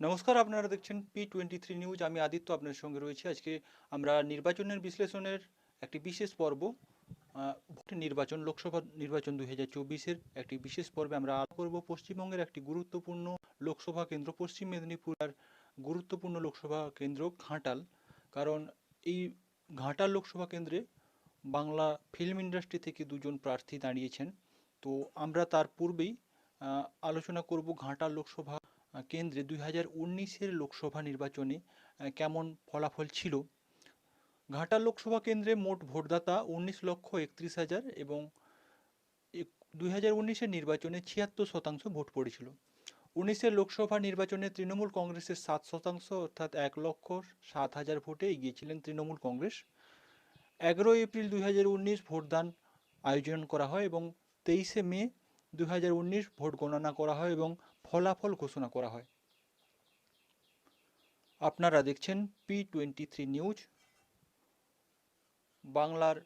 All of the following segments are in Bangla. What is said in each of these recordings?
নমস্কার, আপনারা দেখছেন পি টোয়েন্টি থ্রি নিউজ আমি আদিত্য আপনার সঙ্গে রয়েছি। আজকে আমরা নির্বাচনের বিশ্লেষণের একটি বিশেষ পর্ব নির্বাচন, লোকসভা নির্বাচন দুই হাজার চব্বিশের একটি বিশেষ পর্বে আমরা আলো করব। পশ্চিমবঙ্গের একটি গুরুত্বপূর্ণ লোকসভা কেন্দ্র, পশ্চিম মেদিনীপুর আর গুরুত্বপূর্ণ লোকসভা কেন্দ্র ঘাটাল। কারণ এই ঘাটাল লোকসভা কেন্দ্রে বাংলা ফিল্ম ইন্ডাস্ট্রি থেকে দুজন প্রার্থী দাঁড়িয়েছেন। তো আমরা তার পূর্বেই আলোচনা করব ঘাটাল লোকসভা কেন্দ্রে দুই হাজার উনিশের লোকসভা নির্বাচনে কেমন ফলাফল ছিল? ঘাটাল লোকসভা কেন্দ্রে মোট ভোটদাতা উনিশ লক্ষ একত্রিশ হাজার এবং দুই হাজার উনিশের নির্বাচনে ছিয়াত্তর শতাংশ ভোট পড়েছিল। উনিশের লোকসভা নির্বাচনে তৃণমূল কংগ্রেসের সাত শতাংশ অর্থাৎ এক লক্ষ সাত হাজার ভোটে এগিয়েছিলেন তৃণমূল কংগ্রেস। এগারো এপ্রিল দুই হাজার উনিশ ভোটদান আয়োজন করা হয় এবং তেইশে মে দুই হাজার উনিশ ভোট গণনা করা হয় এবং ফলাফল ঘোষণা করা হয়। আপনারা দেখছেন পি টোয়েন্টি থ্রি নিউজ বাংলার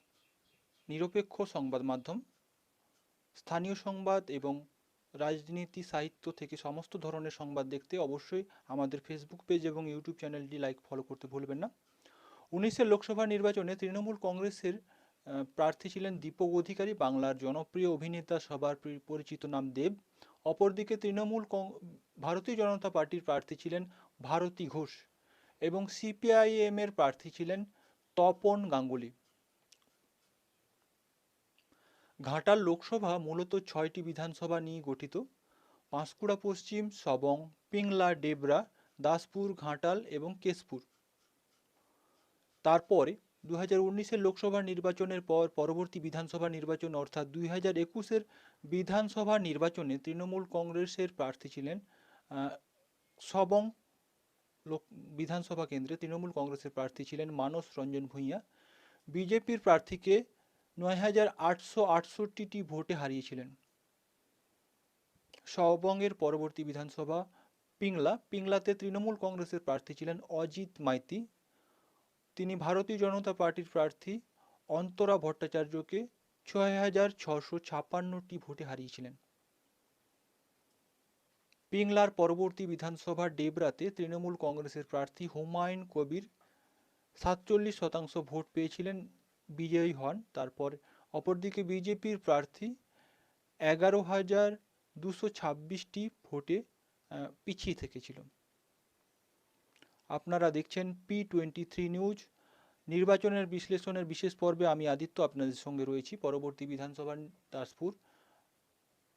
নিরপেক্ষ সংবাদ মাধ্যম। স্থানীয় সংবাদ এবং রাজনীতি, সাহিত্য থেকে সমস্ত ধরনের সংবাদ দেখতে অবশ্যই আমাদের ফেসবুক পেজ এবং ইউটিউব চ্যানেলটি লাইক ফলো করতে ভুলবেন না। উনিশের লোকসভা নির্বাচনে তৃণমূল কংগ্রেসের প্রার্থী ছিলেন দীপক অধিকারী, বাংলার জনপ্রিয় অভিনেতা সবার পরি- পরিচিত নাম দেব। অপরদিকে তৃণমূল ভারতীয় জনতা পার্টির প্রার্থী ছিলেন ভারতী ঘোষ এবং সিপিআইএম এর প্রার্থী ছিলেন তপন গাঙ্গুলি। ঘাটাল লোকসভা মূলত ছয়টি বিধানসভা নিয়ে গঠিত। পাঁশকুড়া পশ্চিম, সবং, পিংলা, ডেবরা, দাসপুর, ঘাটাল এবং কেশপুর। তারপরে দু হাজার লোকসভা নির্বাচনের পর পরবর্তী বিধানসভা নির্বাচন অর্থাৎ দুই হাজার একুশের বিধানসভা নির্বাচনে তৃণমূল কংগ্রেসের প্রার্থী ছিলেন সবং লোক, বিধানসভা কেন্দ্রে তৃণমূল কংগ্রেসের প্রার্থী ছিলেন মানস রঞ্জন ভূঁইয়া। বিজেপির প্রার্থীকে নয় হাজার আটশো আটষট্টিটি ভোটে হারিয়েছিলেন। সবংয়ের পরবর্তী বিধানসভা পিংলা, পিংলাতে তৃণমূল কংগ্রেসের প্রার্থী ছিলেন অজিত মাইতি। তিনি ভারতীয় জনতা পার্টির প্রার্থী অন্তরা ভট্টাচার্যকে ছয় হাজার ছশো ছাপ্পান্নটি ভোটে হারিয়েছিলেন। পিংলার পরবর্তী বিধানসভা ডেবরাতে তৃণমূল কংগ্রেসের প্রার্থী হুমায়ুন কবির সাতচল্লিশ শতাংশ ভোট পেয়েছিলেন বিজয়ী হন। তারপর অপরদিকে বিজেপির প্রার্থী এগারো হাজার দুশো ছাব্বিশটি ভোটে পিছিয়ে থেকেছিল আপনারা দেখছেন পি টোয়েন্টি থ্রি নিউজ নির্বাচনের বিশ্লেষণের বিশেষ পর্বে আমি আদিত্য, আপনাদের সঙ্গে রয়েছি পরবর্তী বিধানসভা দাসপুর।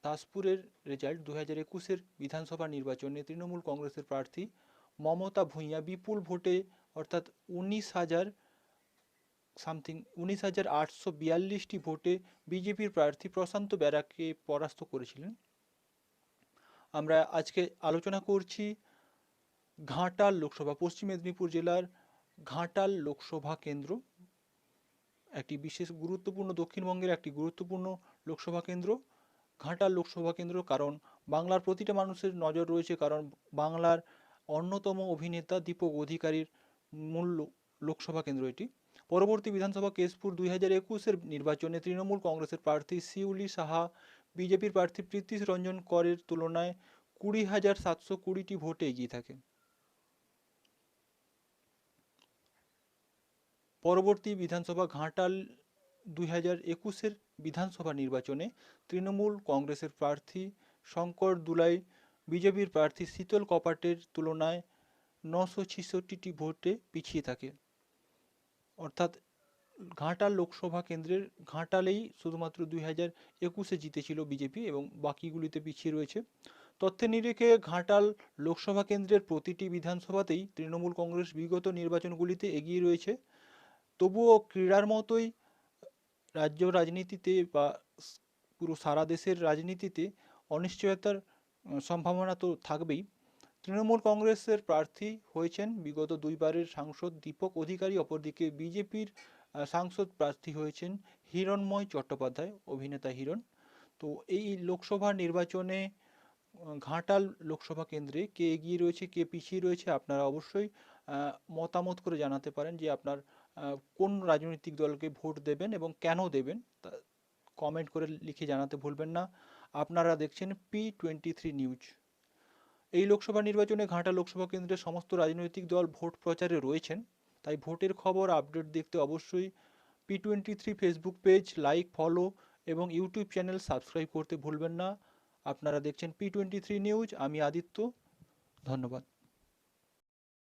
দাসপুরের রেজাল্ট দু হাজার একুশের বিধানসভা নির্বাচনে তৃণমূল কংগ্রেসের প্রার্থী মমতা ভূঁইয়া বিপুল ভোটে, অর্থাৎ উনিশ হাজার সামথিং, উনিশ হাজার আটশো বিয়াল্লিশটি ভোটে বিজেপির প্রার্থী প্রশান্ত ব্যারাকে পরাস্ত করেছিলেন। আমরা আজকে আলোচনা করছি ঘাটাল লোকসভা, পশ্চিম মেদিনীপুর জেলার ঘাটাল লোকসভা কেন্দ্র একটি বিশেষ গুরুত্বপূর্ণ, দক্ষিণবঙ্গের একটি গুরুত্বপূর্ণ লোকসভা কেন্দ্র। ঘাটাল লোকসভা কেন্দ্র কারণ বাংলার প্রতিটা মানুষের নজর রয়েছে, কারণ বাংলার অন্যতম অভিনেতা, দীপক অধিকারীর মূল লোকসভা কেন্দ্র এটি। পরবর্তী বিধানসভা কেশপুর দুই হাজার একুশের নির্বাচনে তৃণমূল কংগ্রেসের প্রার্থী শিউলি সাহা, বিজেপির প্রার্থী প্রীতিশ রঞ্জন করের তুলনায় কুড়ি হাজার সাতশো কুড়িটি ভোটে এগিয়ে থাকে পরবর্তী বিধানসভা ঘাটাল দুই হাজার একুশের বিধানসভা নির্বাচনে তৃণমূল কংগ্রেসের প্রার্থী শঙ্কর দুলাই, বিজেপির প্রার্থী শীতল কপাটের তুলনায় নশো ছেষট্টিটি ভোটে পিছিয়ে থাকে। অর্থাৎ ঘাটাল লোকসভা কেন্দ্রের ঘাটালেই শুধুমাত্র দুই হাজার একুশে জিতেছিল বিজেপি এবং বাকিগুলিতে পিছিয়ে রয়েছে। তথ্যের নিরিখে ঘাটাল লোকসভা কেন্দ্রের প্রতিটি বিধানসভাতেই তৃণমূল কংগ্রেস বিগত নির্বাচনগুলিতে এগিয়ে রয়েছে। তবুও ক্রীড়ার মতোই, রাজ্য রাজনীতিতে বা পুরো সারা দেশের রাজনীতিতে অনিশ্চয়তার সম্ভাবনা তো থাকবেই। তৃণমূল কংগ্রেসের প্রার্থী হয়েছেন বিগত দুইবারের সাংসদ দীপক অধিকারী, অপরদিকে বিজেপির সাংসদ প্রার্থী হয়েছেন হিরণময় চট্টোপাধ্যায়, অভিনেতা হিরণ। তো এই লোকসভা নির্বাচনে ঘাটাল লোকসভা কেন্দ্রে কে এগিয়ে রয়েছে, কে পিছিয়ে রয়েছে আপনারা অবশ্যই মতামত করে জানাতে পারেন যে আপনার কোন রাজনৈতিক দলকে ভোট দেবেন এবং কেন দেবেন, তা কমেন্ট করে লিখে জানাতে ভুলবেন না। আপনারা দেখছেন পি টোয়েন্টি থ্রি নিউজ এই লোকসভা নির্বাচনে ঘাটা লোকসভা কেন্দ্রের সমস্ত রাজনৈতিক দল ভোট প্রচারে রয়েছেন, তাই ভোটের খবর আপডেট দেখতে অবশ্যই P twenty three Facebook page like follow এবং ইউটিউব চ্যানেল সাবস্ক্রাইব করতে ভুলবেন না। আপনারা দেখছেন পি টোয়েন্টি থ্রি নিউজ আমি আদিত্য, ধন্যবাদ।